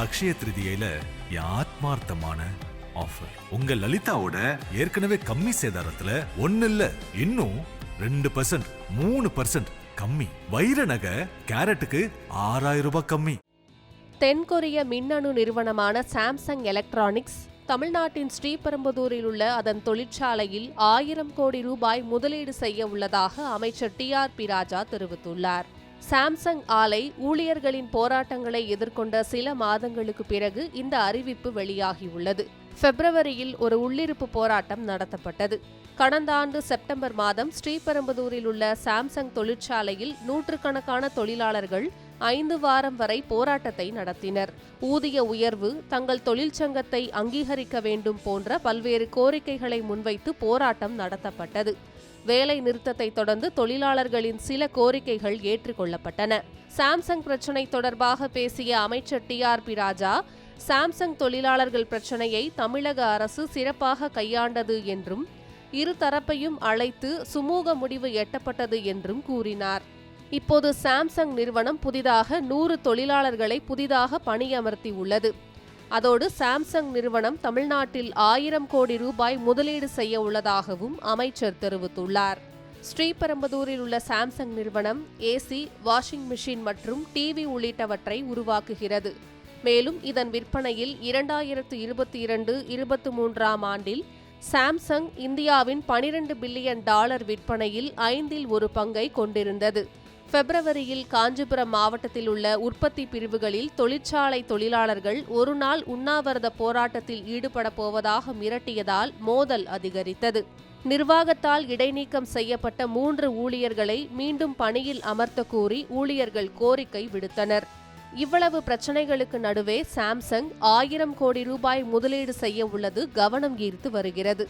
அக்ஷய திருதியில என் ஆத்மார்த்தமான ஆஃபர் உங்க லலிதாவோட ஏற்கனவே கம்மி சேதாரத்துல ஒன்னு இல்ல இன்னும் ரெண்டு பர்சன்ட் மூணு பர்சன்ட் கம்மி. வைர நகை கேரட்டுக்கு ஆறாயிரம் ரூபாய் கம்மி. தென்கொரிய மின்னணு நிறுவனமான சாம்சங் எலக்ட்ரானிக்ஸ் தமிழ்நாட்டின் ஸ்ரீபெரும்புதூரில் உள்ள அதன் தொழிற்சாலையில் ஆயிரம் கோடி ரூபாய் முதலீடு செய்ய உள்ளதாக அமைச்சர் டி ஆர் பி ராஜா தெரிவித்துள்ளார். சாம்சங் ஆலை ஊழியர்களின் போராட்டங்களை எதிர்கொண்ட சில மாதங்களுக்கு பிறகு இந்த அறிவிப்பு வெளியாகியுள்ளது. பிப்ரவரியில் ஒரு உள்ளிருப்பு போராட்டம் நடத்தப்பட்டது. கடந்த ஆண்டு செப்டம்பர் மாதம் ஸ்ரீபெரும்புதூரில் உள்ள சாம்சங் தொழிற்சாலையில் நூற்றுக்கணக்கான தொழிலாளர்கள் ஐந்து வாரம் வரை போராட்டத்தை நடத்தினர். ஊதிய உயர்வு தங்கள் தொழிற்சங்கத்தை அங்கீகரிக்க வேண்டும் போன்ற பல்வேறு கோரிக்கைகளை முன்வைத்து போராட்டம் நடத்தப்பட்டது. வேலை நிறுத்தத்தை தொடர்ந்து தொழிலாளர்களின் சில கோரிக்கைகள் ஏற்றுக்கொள்ளப்பட்டன. சாம்சங் பிரச்சினை தொடர்பாக பேசிய அமைச்சர் T R B Raja Samsung தொழிலாளர்கள் பிரச்சினையை தமிழக அரசு சிறப்பாக கையாண்டது என்றும் இருதரப்பையும் அழைத்து சுமூக முடிவு எட்டப்பட்டது என்றும் கூறினார். இப்போது சாம்சங் நிறுவனம் புதிதாக நூறு தொழிலாளர்களை புதிதாக பணியமர்த்தி உள்ளது. அதோடு சாம்சங் நிறுவனம் தமிழ்நாட்டில் ஆயிரம் கோடி ரூபாய் முதலீடு செய்ய உள்ளதாகவும் அமைச்சர் தெரிவித்துள்ளார். ஸ்ரீபெரும்புதூரில் உள்ள சாம்சங் நிறுவனம் ஏசி வாஷிங் மிஷின் மற்றும் டிவி உள்ளிட்டவற்றை உருவாக்குகிறது. மேலும் இதன் விற்பனையில் இரண்டாயிரத்து இருபத்தி இரண்டு இருபத்தி மூன்றாம் ஆண்டில் சாம்சங் இந்தியாவின் பனிரெண்டு பில்லியன் டாலர் விற்பனையில் ஐந்தில் ஒரு பங்கை கொண்டிருந்தது. பிப்ரவரியில் காஞ்சிபுரம் மாவட்டத்தில் உள்ள உற்பத்தி பிரிவுகளில் தொழிற்சாலை தொழிலாளர்கள் ஒருநாள் உண்ணாவிரத போராட்டத்தில் ஈடுபட போவதாக மிரட்டியதால் மோதல் அதிகரித்தது. நிர்வாகத்தால் இடைநீக்கம் செய்யப்பட்ட மூன்று ஊழியர்களை மீண்டும் பணியில் அமர்த்த கூறி ஊழியர்கள் கோரிக்கை விடுத்தனர். இவ்வளவு பிரச்சனைகளுக்கு நடுவே சாம்சங் ஆயிரம் கோடி ரூபாய் முதலீடு செய்ய உள்ளது கவனம் ஈர்த்து வருகிறது.